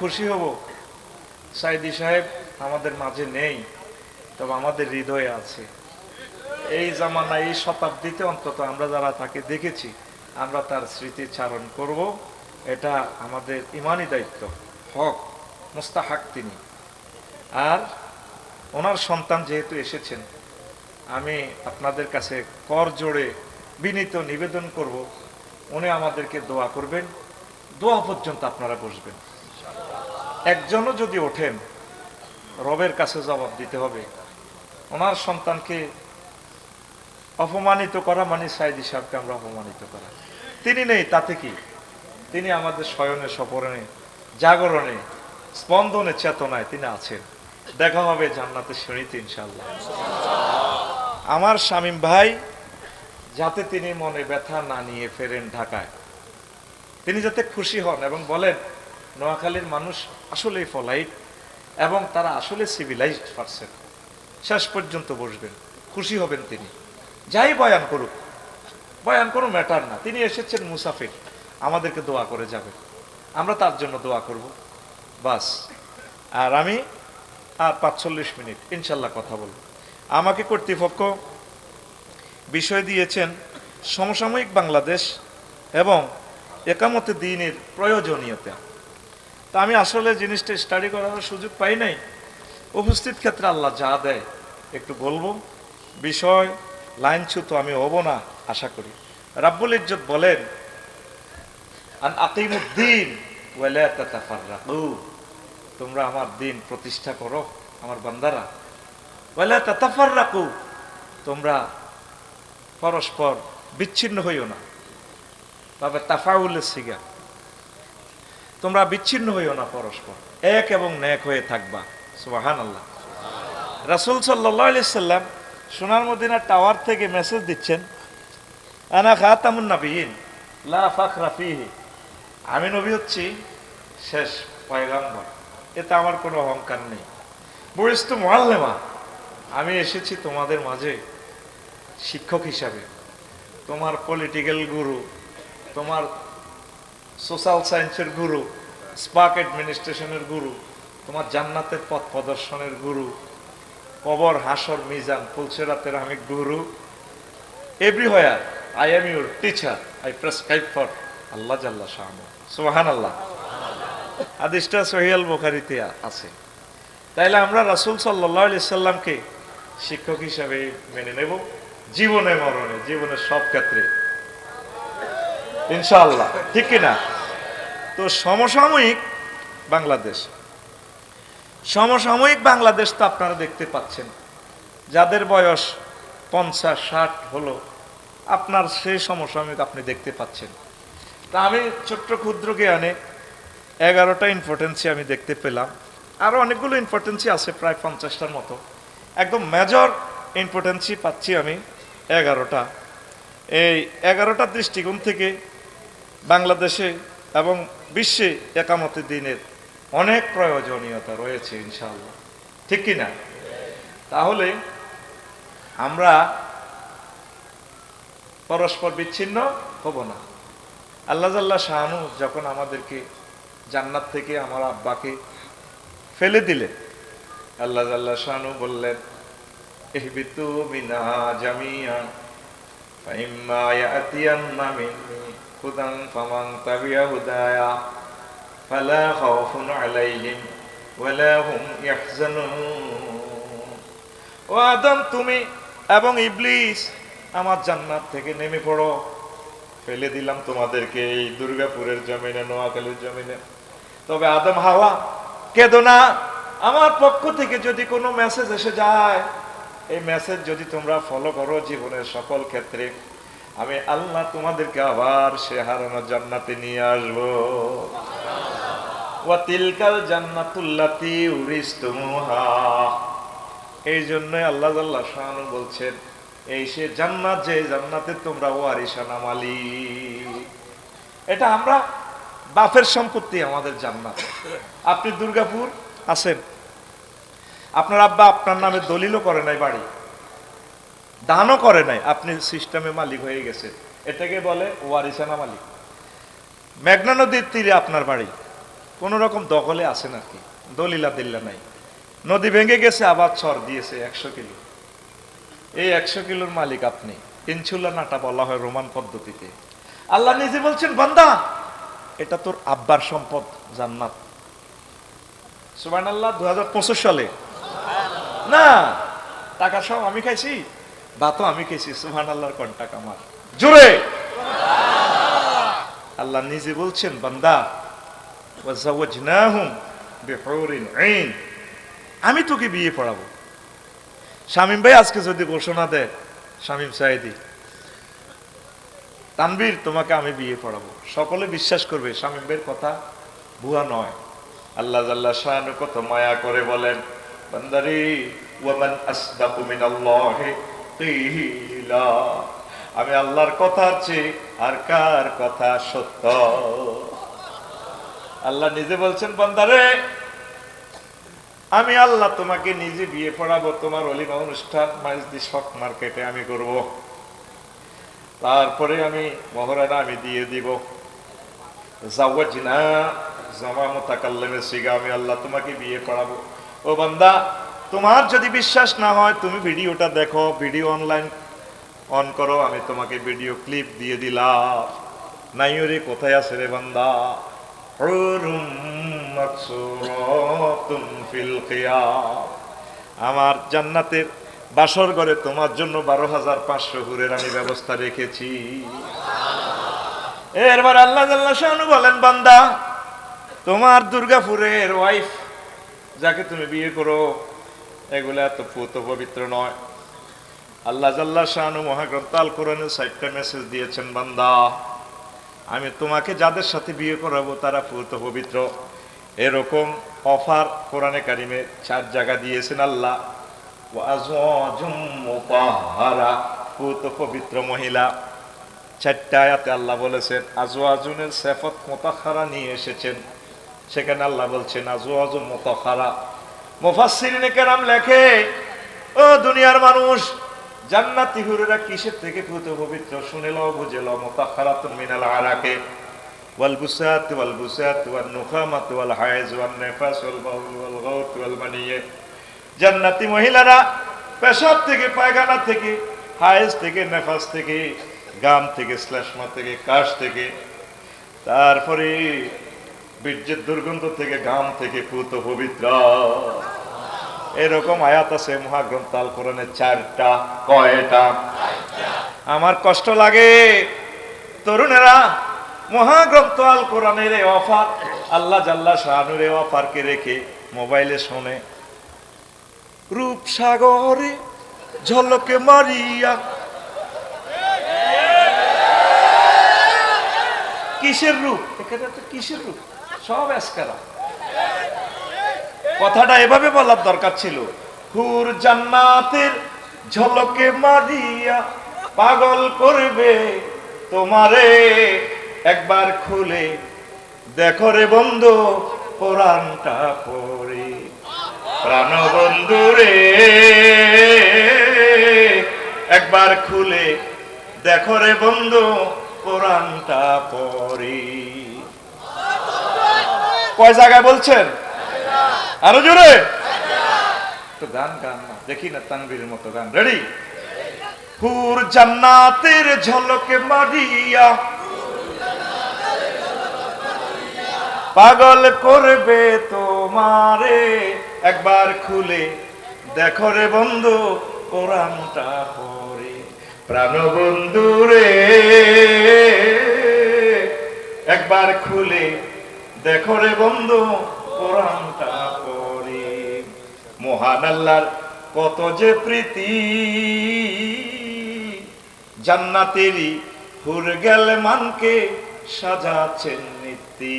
খুশি হব। সাইদি সাহেব আমাদের মাঝে নেই, তবে আমাদের হৃদয়ে আছে। এই জামানা এই শতাব্দীতে অন্তত আমরা যারা তাকে দেখেছি, আমরা তার স্মৃতি চারণ করব। এটা আমাদের ইমানি দায়িত্ব, হক, মুস্তাহাক তিনি। আর ওনার সন্তান যেহেতু এসেছেন, আমি আপনাদের কাছে কর জোড়ে বিনীত নিবেদন করব। উনি আমাদেরকে দোয়া করবেন। দোয়া পর্যন্ত আপনারা বসবেন। একজনও যদি ওঠেন, রবের কাছে জবাব দিতে হবে। ওনার সন্তানকে অপমানিত করা মানে সাইদি সাহেবকে আমরা অপমানিত করা। তিনি নেই, তাতে কি? তিনি আমাদের শয়নে সপরণে জাগরণে, স্পন্দনে, চেতনায় তিনি আছেন। দেখা হবে জান্নাতে শ্রেণীতে ইনশাল্লাহ আমার শামীম ভাই, যাতে তিনি মনে ব্যথা না নিয়ে ফেরেন ঢাকায়। তিনি যাতে খুশি হন এবং বলেন নোয়াখালীর মানুষ আসলেই ফলাইট এবং তারা আসলে সিভিলাইজড পারসন শেষ পর্যন্ত বসবেন, খুশি হবেন তিনি। যাই বয়ান করুক, বয়ান কোনো ম্যাটার না। তিনি এসেছেন মুসাফির, আমাদেরকে দোয়া করে যাবে আমরা তার জন্য দোয়া করব। বাস। আর আমি, আর পাঁচচল্লিশ মিনিট, ইনশাল্লাহ কথা বলব। আমাকে কর্তৃপক্ষ বিষয় দিয়েছেন সমসাময়িক বাংলাদেশ এবং একামতে দিনের প্রয়োজনীয়তা। তা আমি আসলে জিনিসটা স্টাডি করার সুযোগ পাই নাই। উপস্থিত ক্ষেত্রে আল্লাহ যা দেয়, একটু বলব। বিষয়, লাইন ছুতো আমি হব না, আশা করি। রাব্বুল ইজ্জত বলেন, আন তোমরা আমার দিন প্রতিষ্ঠা করো, আমার বান্দারা। ওয়ালা তাতাফাররাকু। তোমরা পরস্পর বিচ্ছিন্ন হইও না। তবে তাফাউলের সিগা তোমরা বিচ্ছিন্ন হইও না পরস্পর। এক এবং ন্যাক হয়ে থাকবা। সুবাহান আল্লাহ রাসুল সাল্লাহ সাল্লাম সোনার মদিনা টাওয়ার থেকে মেসেজ দিচ্ছেন, আনা খাতামুন নাবিয়িন লা আমি নবী হচ্ছি শেষ পয়গাম্বর। এতে আমার কোনো অহংকার নেই। বরিষ্ঠ মোয়াল্লেমা আমি এসেছি তোমাদের মাঝে শিক্ষক হিসাবে। তোমার পলিটিক্যাল গুরু তোমার সোশ্যাল সায়েন্সের গুরু স্পাক অ্যাডমিনিস্ট্রেশনের গুরু, তোমার জান্নাতের পথ প্রদর্শনের গুরু, কবর, হাসর, মিজান, পুলসেরাতের আমি গুরু। Everywhere I am your teacher I prescribe for আল্লাহ জাল্লা শাহ সোহান আল্লাহ আদিসটা সহিয়াল বোখারিতে আছে। তাইলে আমরা রাসুল সাল্লাহ সাল্লামকে শিক্ষক হিসাবে মেনে নেব, জীবনে মরণে, জীবনের সব ক্ষেত্রে। ইনশাআল্লাহ, ঠিক কিনা? তো সমসাময়িক বাংলাদেশ। সমসাময়িক বাংলাদেশ তো আপনারা দেখতে পাচ্ছেন। যাদের বয়স পঞ্চাশ, ষাট হলো, আপনার সেই সমসাময়িক আপনি দেখতে পাচ্ছেন। তা আমি ছোট্ট ক্ষুদ্র জ্ঞানে এগারোটা ইম্পর্টেন্সি আমি দেখতে পেলাম। আরও অনেকগুলো ইম্পর্টেন্সি আছে, প্রায় পঞ্চাশটার মতো। একদম মেজর ইম্পর্টেন্সি পাচ্ছি আমি এগারোটা। এই এগারোটা দৃষ্টিকোণ থেকে বাংলাদেশে এবং বিশ্বে একামতে দিনের অনেক প্রয়োজনীয়তা রয়েছে ইনশাল্লাহ ঠিক কিনা তাহলে আমরা পরস্পর বিচ্ছিন্ন হব না। আল্লাহ জাল্লাহ শাহানু যখন আমাদেরকে জান্নাত থেকে আমার আব্বাকে ফেলে দিলেন, আল্লাহ জাল্লাহ শাহানু বললেন এহবি এহবিতু মিনা জামিয়া ফাইম্মা ইয়াতিয়ান্না মিন্নি هدى فمن تبع هدايا فلا خوف عليهم ولا هم يحزنون ও আদম তুমি এবং ইবলিস আমার জান্নাত থেকে নেমে পড়ো ফেলে দিলাম তোমাদেরকে এই দুর্গাপুরের জমিনে নোয়াখালীর জমিনে তবে আদম হাওয়া কেদো না আমার পক্ষ থেকে যদি কোনো মেসেজ এসে যায় এই মেসেজ যদি তোমরা ফলো করো জীবনের সকল ক্ষেত্রে আমি আল্লাহ তোমাদেরকে আবার সে হারানো জান্নাতে নিয়ে আসব। ওয়া তিলকাল জান্নাতুল্লাতি উরিস্তুমুহা। এই জন্যই আল্লাহ আল্লাহ শাহানু বলছেন, এই সে জান্নাত, যে জান্নাতে তোমরা ওয়ারিসানা মালিক। এটা আমরা বাপের সম্পত্তি আমাদের জান্নাত। আপনি দুর্গাপুর আছেন। আপনার আব্বা আপনার নামে দলিলও করে নাই বাড়ি। দানও করে নাই, আপনি সিস্টেমে মালিক হয়ে গেছেন। এটাকে বলে ওয়ারিসানা মালিক। মেঘনা নদীর তীরে আপনার বাড়ি কোন রকম দখলে আছে নাকি? দলিলা দিল্লা নাই। নদী ভেঙে গেছে, আবার ছর দিয়েছে একশো কিলো। এই একশো কিলোর মালিক আপনি ইনসুলা নাটা বলা হয় রোমান পদ্ধতিতে। আল্লাহ নিজে বলছেন, বান্দা, এটা তোর আব্বার সম্পদ, জান্নাত। সুবান আল্লাহ দু হাজার পঁচিশ সালে। না, টাকা সব আমি খাইছি। ভাতও আমি খাইছি সুহান আল্লাহর কন্টাক আমার। জোরে! আল্লাহ নিজে বলছেন, বান্দা আমি তোকে বিয়ে পড়াবো। শামিম ভাই আজকে যদি ঘোষণা দেয়, শামিম সাইদি তানবীর তোমাকে আমি বিয়ে পড়াবো। সকলে বিশ্বাস করবে, শামিম ভাইয়ের কথা ভুয়া নয়। আল্লাহ আল্লাহ শাহানু কত মায়া করে বলেন, বান্দারি ওয়ামান আসদাকু মিনাল্লাহি কিলা আমি আল্লাহর কথার চেয়ে আর কার কথা সত্য? আল্লাহ নিজে বলছেন, বান্দারে, আমি আল্লাহ তোমাকে নিজে বিয়ে পড়াবো, তোমার অলিমা অনুষ্ঠান মাইজদি শক মার্কেটে আমি করব। তারপরে আমি মহরানা আমি দিয়ে দিব। জামা মোতাকাল্লামের সিগা আমি আল্লাহ তোমাকে বিয়ে পড়াবো। ও বান্দা তোমার যদি বিশ্বাস না হয়, তুমি ভিডিওটা দেখো, ভিডিও অনলাইন অন করো, আমি তোমাকে ভিডিও ক্লিপ দিয়ে দিলাম। নাইরে কোথায় আছে রে বান্দা? আমার জান্নাতের বাসর ঘরে তোমার জন্য বারো হাজার পাঁচশো হুরের আমি ব্যবস্থা রেখেছি। এরবার আল্লাহ আল্লাহ শাহানু বলেন, বান্দা, তোমার দুর্গাপুরের ওয়াইফ যাকে তুমি বিয়ে করো এগুলা এত পুত পবিত্র নয়। আল্লাহ জাল্লাহ শাহানু মহাগ্রন্থ আল কোরআনে সাইটটা মেসেজ দিয়েছেন, বান্দা, আমি তোমাকে যাদের সাথে বিয়ে করাবো তারা পুত পবিত্র। এরকম অফার কোরআনে কারিমে চার জায়গা দিয়েছেন আল্লাহ। পুত পবিত্র মহিলা। চারটা আয়াতে আল্লাহ বলেছেন, আজওয়াজুনের সেফত মোতাখারা নিয়ে এসেছেন। সেখানে আল্লাহ বলছেন, আজওয়াজুম মোতাখারা মোফাসিরিনে কেরাম লেখে, ও দুনিয়ার মানুষ, জান্নাতি হুরেরা কিসের থেকে পুত পবিত্র? শুনে লও বুঝে লও মোতাখারাত মিনাল আরাকে। ওয়াল বুসাত ওয়াল বুসাত ওয়াল নুখামাত, ওয়াল হায়েজ ওয়াল নেফাস, ওয়াল বাউল, ওয়াল গাউত জান্নাতি মহিলারা পেশাব থেকে, পায়খানা থেকে, হায়েজ থেকে, নেফাস থেকে, গাম থেকে শ্লেষ্মা থেকে, কাশ থেকে। তারপরে বীর্যের দুর্গন্ধ থেকে গাম থেকে পুত পবিত্র। এরকম আয়াত আছে মহাগ্রন্থ আল কোরআনের চারটা, কয়টা? আমার কষ্ট লাগে। তরুণেরা মহাগ্রন্থ আল কোরআনের অফার, আল্লাহ জাল্লা শাহানুর অফারকে রেখে মোবাইলে শোনে। রূপসাগরে ঝলকে মারিয়া। কিসের রূপ? এখানে তো কিসের রূপ? সব এসকারা। কথাটা এভাবে বলার দরকার ছিল। হুর জান্নাতের ঝলকে মারিয়া পাগল করবে তোমারে। একবার খুলে দেখো রে বন্ধু, কোরআনটা পড়ে। প্রাণ বন্ধু রে, একবার খুলে দেখো রে বন্ধু, কোরআনটা পড়ে। কয় জায়গায় বলছেন? আরও জোরে? তো গান গান না, দেখি না তানবীরের মতো গান। রেডি হুর জান্নাতের ঝলকে মারিয়া, পাগল করবে তোমারে। একবার খুলে দেখো রে বন্ধু, কোরআনটা পড়ে। প্রাণ বন্ধু রে, একবার খুলে দেখো রে বন্ধু, কোরআনটা পড়ে। মহান আল্লাহর কত যে প্রীতি। জান্নাতেরই হুর গেল মানকে সাজাচ্ছেন নীতি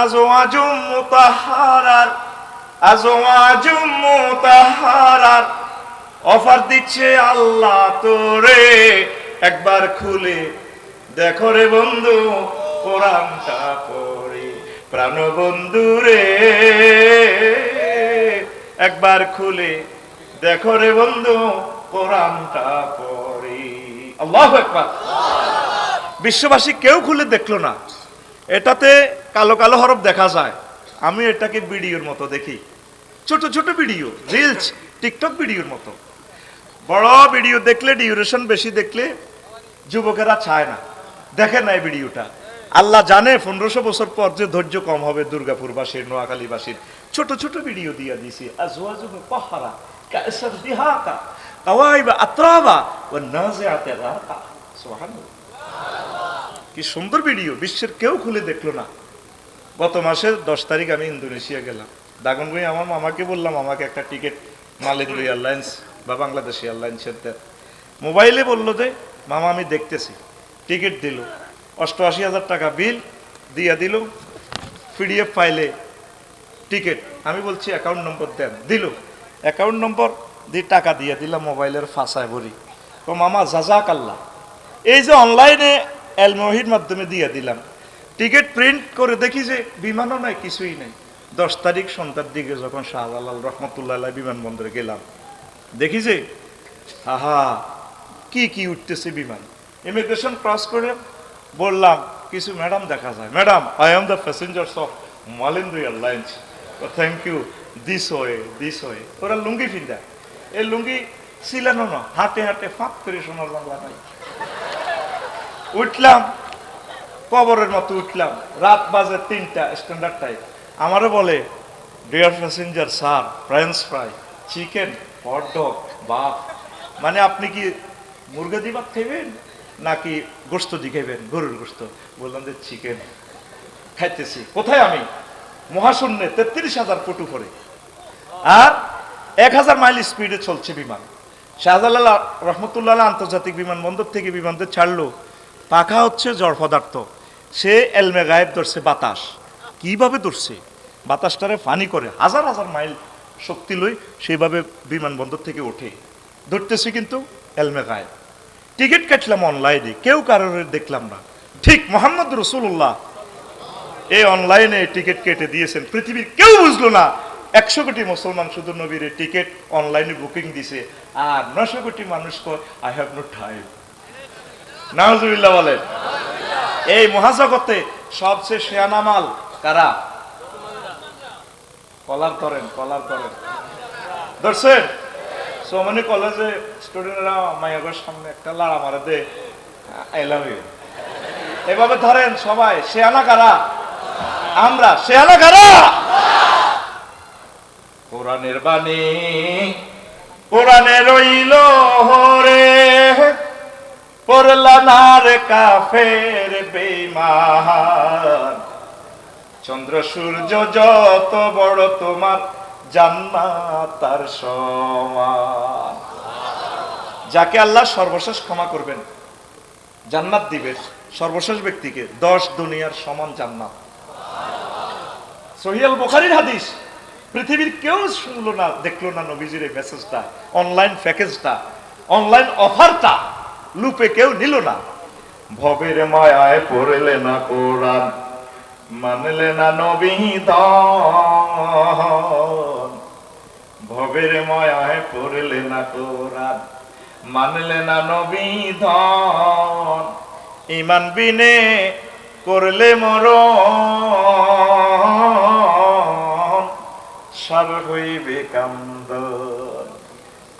আজো আজুম মুতাহারার আজো আজুম মুতাহারার অফার দিচ্ছে আল্লাহ তোরে। একবার খুলে দেখো রে বন্ধু কোরআনটা পড়ে প্রাণ বন্ধু রে, একবার খুলে দেখো রে বন্ধু কোরআনটা পড়ে আল্লাহ একবার বিশ্ববাসী কেউ খুলে দেখল না। এটাতে কালো কালো হরফ দেখা যায়। আমি এটাকে ভিডিওর মতো দেখি। ছোট ছোট ভিডিও, রিলস, টিকটক ভিডিওর মতো। বড় ভিডিও দেখলে, ডিউরেশন বেশি দেখলে যুবকেরা চায় না। দেখে না ভিডিওটা। আল্লাহ জানে পনেরোশো বছর পর যে ধৈর্য কম হবে দুর্গাপুরবাসীর নোয়াখালীবাসীর ছোট ছোট ভিডিও দিয়ে রাকা সুবহানাল্লাহ। কি সুন্দর ভিডিও বিশ্বের কেউ খুলে দেখল না। গত মাসের দশ তারিখ আমি ইন্দোনেশিয়া গেলাম। দাগনগুই আমার মামাকে বললাম, আমাকে একটা টিকিট মালেন্দ্র এয়ারলাইন্স বা বাংলাদেশ এয়ারলাইন্সের মোবাইলে বলল যে, মামা, আমি দেখতেছি। টিকিট দিল। অষ্টআশি হাজার টাকা বিল দিয়ে দিল, পিডিএফ ফাইলে টিকিট। আমি বলছি অ্যাকাউন্ট নম্বর দেন। দিল। অ্যাকাউন্ট নম্বর দিয়ে টাকা দিয়ে দিলাম মোবাইলের ফাঁসায় ভরি। তো মামা জাজাক আল্লাহ এই যে অনলাইনে এলমহির মাধ্যমে দিয়ে দিলাম। টিকিট প্রিন্ট করে দেখি যে বিমানও নাই, কিছুই নেই। দশ তারিখ সন্ধ্যার দিকে যখন শাহজালাল রহমতুল্লাহ বিমানবন্দরে গেলাম, দেখি যে, আহা, কি কি উঠতেছে বিমান। ইমিগ্রেশন ক্রস করে বললাম, কিছু ম্যাডাম দেখা যায়। Madam I am the passengers of Malindo airlines thank you this way this way ওরা লুঙ্গি ফিন্দা এই লুঙ্গি ছিলানো না। হাঁটে হাঁটে ফাঁক করে সোনার বাংলা নাই। উঠলাম, কবরের মতো উঠলাম। রাত বাজে তিনটা স্ট্যান্ডার্ড টাইম আমারও বলে dear passenger sir French fry chicken hot dog বাপ মানে আপনি কি মুরগা দি ভাত খাইবেন? নাকি গোস্ত দি খাইবেন গরুর গোস্ত বললাম যে চিকেন খাইতেছি। কোথায় আমি? মহাশূন্যে, তেত্রিশ হাজার ফুট উপরে। আর এক হাজার মাইল স্পিডে চলছে বিমান। শাহজালাল রহমতুল্লাহ আন্তর্জাতিক বিমানবন্দর থেকে বিমানতে ছাড়লো। পাখা হচ্ছে জড় পদার্থ। সে এলমে গায়েব ধরছে বাতাস। কীভাবে ধরছে? বাতাসটারে ফানি করে। হাজার হাজার মাইল শক্তি লই সেইভাবে বিমানবন্দর থেকে ওঠে। ধরতেছে কিন্তু এলমে গায়েব। টিকিট কাটলাম অনলাইনে, কেউ কারোর দেখলাম না। ঠিক মোহাম্মদ রসুল্লাহ এই অনলাইনে টিকিট কেটে দিয়েছেন। পৃথিবীর কেউ বুঝলো না, একশো কোটি মুসলমান শুধু নবীর টিকিট অনলাইনে বুকিং দিছে, আর নশো কোটি মানুষ কয়, আই হ্যাভ নো টাইম। নাহজুবিল্লাহ বলেন। এই মহাজগতে সবচেয়ে শেয়ানা মাল কারা? কলার ধরেন কলার ধরেন ধরছেন? সোমানি কলেজে স্টুডেন্টরা মায়াগর সামনে একটা লাড়া মারে দে আই লাভ ইউ এভাবে ধরেন সবাই শেয়ানা কারা? আমরা শেয়ানা কারা? কোরআনের বাণী কোরআনে রইল হরে পড়লানার কাফের বেইমান চন্দ্র সূর্য যত বড় তোমার জান্নাত তার সমান। যাকে আল্লাহ সর্বশেষ ক্ষমা করবেন, জান্নাত দিবে সর্বশেষ ব্যক্তিকে, দশ দুনিয়ার সমান জান্নাত। সহিয়াল বুখারীর হাদিস, পৃথিবীর কেউ শুনলো না, দেখল না নবীজির এই মেসেজটা, অনলাইন প্যাকেজটা, অনলাইন অফারটা, লুপে কেউ নিল না। ভবের মায়ায় পড়লে না কোরআন, মানলে না নবী ভবের মায়ায় পড়লে না কোরআন মানলে না নবী ধন। ইমান বিনে করলে মরণ। সার হইবে কান্দন।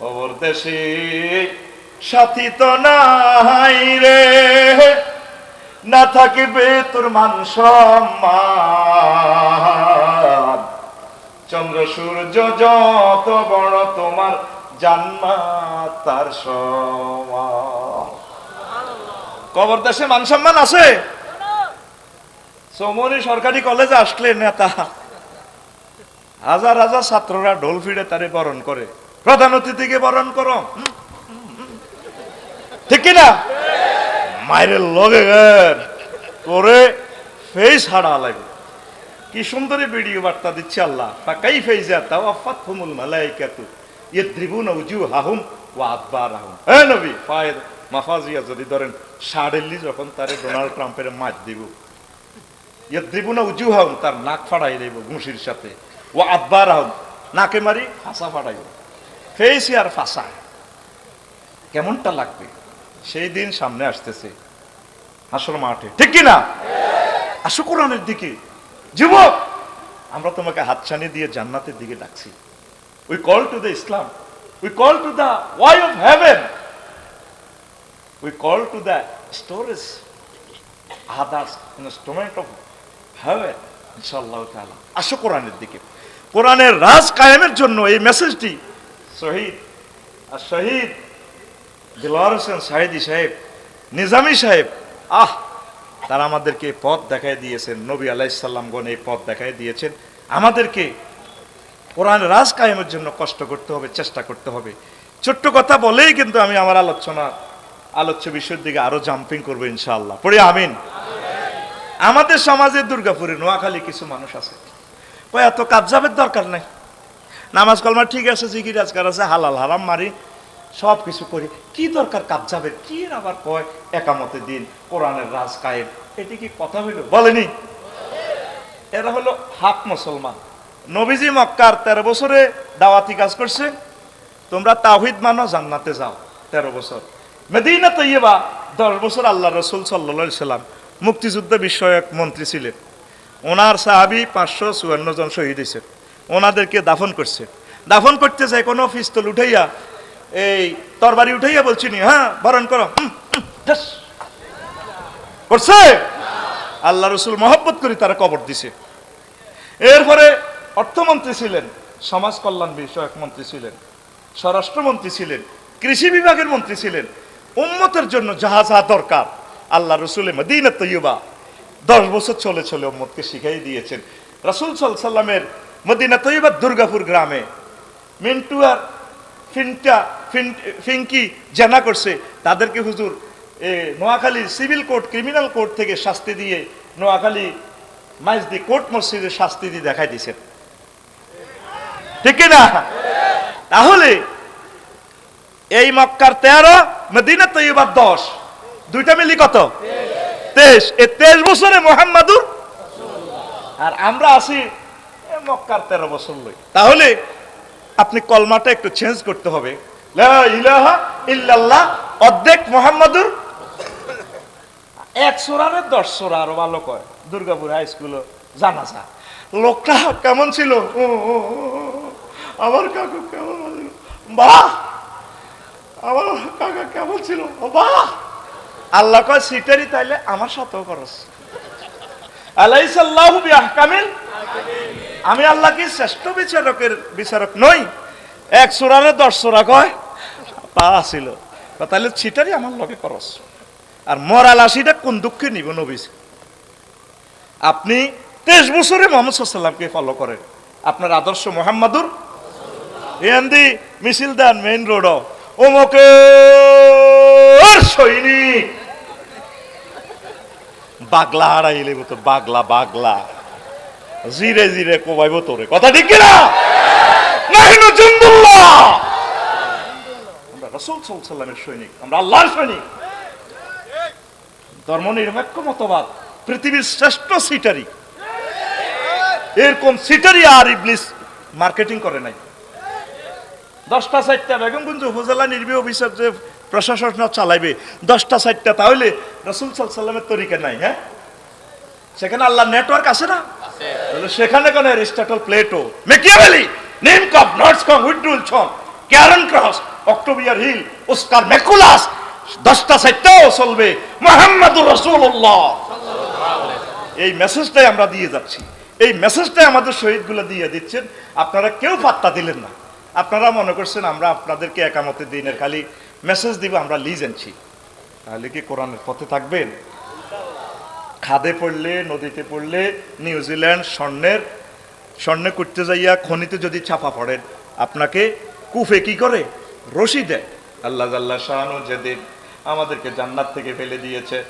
খবর দেশে সাথী তো নাই রে। না থাকিবে তোর মান সম্মান। চন্দ্র সূর্য যত বড় তোমার জান্নাত, তার কবর দেশে মান সম্মান আছে? সমরি সরকারি কলেজে আসলে নেতা। হাজার হাজার ছাত্ররা ঢোল ফিড়ে তারে বরণ করে। প্রধান অতিথিকে বরণ করো। ঠিক কিনা মায়ের লগে করে ফেস হারা লাগবে। কি সুন্দরী ভিডিও বার্তা দিচ্ছে আল্লাহ? ফাকাই ফেইজা তাও আফাত হুমুল মালাইকাতু ইদ্রিবুন উজুহাহুম ওয়া আদবারাহুম। হে নবী, ফায়েদ, মাফাজিয়া যদি ধরেন, সাড়েল্লি যখন তারে ডোনাল্ড ট্রাম্পের মাছ দিব ইদ্রিবুন উজুহাহুম, তার নাক ফাড়াই দেব ঘুষির সাথে ও আদবারাহুম, নাকে মারি ফাঁসা ফাড়াইব। ফেইসি আর ফাঁসা। কেমনটা লাগবে? সেই দিন সামনে আসতেছে, হাসর মাঠে। ঠিক কি না আসো কোরআনের দিকে। যুবক! আমরা তোমাকে হাতছানি দিয়ে জান্নাতের দিকে ডাকছি। We call to the Islam we call to the way of heaven we call to the storage others instrument of heaven ইনশাআল্লাহ তাআলা আসো কোরআনের দিকে। কোরআনের রাজ কায়েমের জন্য এই মেসেজটি শহীদ, আর শহীদ দিলওয়ার হোসেন সাহেদি সাহেব, নিজামি সাহেব, আহ তারা আমাদেরকে পথ দেখায় দিয়েছেন। নবী আলাইসাল্লামগণ এই পথ দেখায় দিয়েছেন। আমাদেরকে কোরআন রাজ কায়েমের জন্য কষ্ট করতে হবে, চেষ্টা করতে হবে। ছোট্ট কথা বলেই কিন্তু আমি আমার আলোচনা, আলোচ্য বিষয়ের দিকে আরও জাম্পিং করব ইনশাআল্লাহ। পড়ি আমিন। আমাদের সমাজে দুর্গাপুরে, নোয়াখালী কিছু মানুষ আছে। ওই এত কাবজাবের দরকার নাই। নামাজ কলমা ঠিক আছে, জিকির আজকার আছে, হালাল হারাম মারি। সব কিছু করি। কি দরকার কাবজাবের কি আবার কয়, একামতে দিন, কোরআনের রাজ কায়েম। এটি কি কথা হইল? বলেনি। এরা হলো হাফ মুসলমান। নবীজি মক্কার তেরো বছরে দাওয়াতি কাজ করছে। তোমরা তাহিদ মানো, জান্নাতে যাও, তেরো বছর। মেদিনা তৈবা দশ বছর আল্লাহ রসুল সাল্লা সাল্লাম মুক্তিযুদ্ধ বিষয়ক মন্ত্রী ছিলেন। ওনার সাহাবি পাঁচশো চুয়ান্ন জন শহীদ হয়েছে। ওনাদেরকে দাফন করছে। দাফন করতে যায় কোনো পিস্তল উঠাইয়া এই তরবারি উঠাইয়া বলছি নি হ্যাঁ বরণ করো। করছে আল্লাহ রসুল মহব্বত করে তারা কবর দিছে। এরপরে অর্থমন্ত্রী ছিলেন, সমাজ কল্যাণ বিষয়ক মন্ত্রী ছিলেন, স্বরাষ্ট্রমন্ত্রী ছিলেন, কৃষি বিভাগের মন্ত্রী ছিলেন। উম্মতের জন্য যাহা যাহা দরকার, আল্লাহ রসুল মদিনা তৈবা দশ বছর চলে চলে উম্মতকে শিখাই দিয়েছেন। রসুল সাল্লামের মদিনা তৈবা দুর্গাপুর গ্রামে মিন্টু আর ফিনটা ফিন- ফিঙ্কি জানা করছে তাদেরকে হুজুর এ, Noakhali civil court criminal court থেকে শাস্তি দিয়ে নোয়াখালী মাইজদি কোর্ট মসজিদে শাস্তি দিয়ে দেখাই দিয়েছেন। ঠিক না তাহলে এই মক্কার তেরো মদিনা তৈবার দশ দুইটা মিলি কত? তেইশ। এই তেইশ বছরে মোহাম্মদুর আর আমরা আছি মক্কার তেরো বছর লই। তাহলে আপনি কলমাটা একটু চেঞ্জ করতে হবে। ইল্লাল্লাহ, অর্ধেক মোহাম্মদুর। এক সোরারে দশ সোরা, আরও ভালো কয়। দুর্গাপুর হাই স্কুল জানা যা লোকটা কেমন ছিল? আমার কাকু কেমন বাহ! আমার কাকা কেমন ছিল? বাহ! আল্লাহ কয় সিটারি তাইলে আমার সাথেও খরচ। আলাইসাল্লাহু বিআহকামিল। আমি আল্লাহ কি শ্রেষ্ঠ বিচারকের বিচারক নই। এক সোরারে দশ সোরা কয় পা ছিল তাহলে ছিটারি আমার লগে খরচ। আর মরাল আশিটা কোন দুঃখে নিব নবী আপনি তেইশ বছরে মোহাম্মদ সাল্লামকে ফলো করেন। আপনার আদর্শ মোহাম্মদুর। এন্দি মিছিল দেন মেইন রোড ওমকে সৈনিক বাগলা হারাইলে তো, বাগলা বাগলা। জিরে জিরে কোবাইব তোরে। কথা ঠিক কিনা? নাহিনু রাসূল সাল্লামের সৈনিক আমরা আল্লাহর সৈনিক। ধর্ম নিরপেক্ষ মতবাদ পৃথিবীর শ্রেষ্ঠ সিটারি। এরকম সিটারি আর ইবলিস মার্কেটিং করে নাই। দশটা চারটা বেগমগঞ্জ উপজেলা নির্বাহী অফিসার যে প্রশাসন চালাইবে দশটা চারটা তাহলে রসুল সাল্লামের তরিকা নাই হ্যাঁ? সেখানে আল্লাহ নেটওয়ার্ক আছে না? তাহলে সেখানে কেন এরিস্টটল প্লেটো মেকিয়াভেলি নিমকপ নর্সকম উইড্রুল ছন ক্যারন ক্রস অক্টোবিয়ার হিল, ওস্কার মেকুলাস, দশটা চারটাও চলবে। মোহাম্মদুর রসুল্লাহ এই মেসেজটাই আমরা দিয়ে যাচ্ছি। এই মেসেজটাই আমাদের শহীদগুলো দিয়ে দিচ্ছেন। আপনারা কেউ পাত্তা দিলেন না। আপনারা মনে করছেন আমরা আপনাদেরকে একামতের দিনের খালি মেসেজ দিব, আমরা লিজ আনছি তাহলে কি কোরআনের পথে থাকবেন? খাদে পড়লে, নদীতে পড়লে নিউজিল্যান্ড স্বর্ণের, স্বর্ণে করতে যাইয়া খনিতে যদি ছাপা পড়েন, আপনাকে কুফে কি করে? রশি দেয় আল্লাহ আল্লাহ শাহানু যেদিন আমাদেরকে জান্নাত থেকে ফেলে দিয়েছে,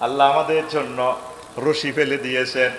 আল্লাহ আমাদের জন্য রশি ফেলে দিয়েছেন।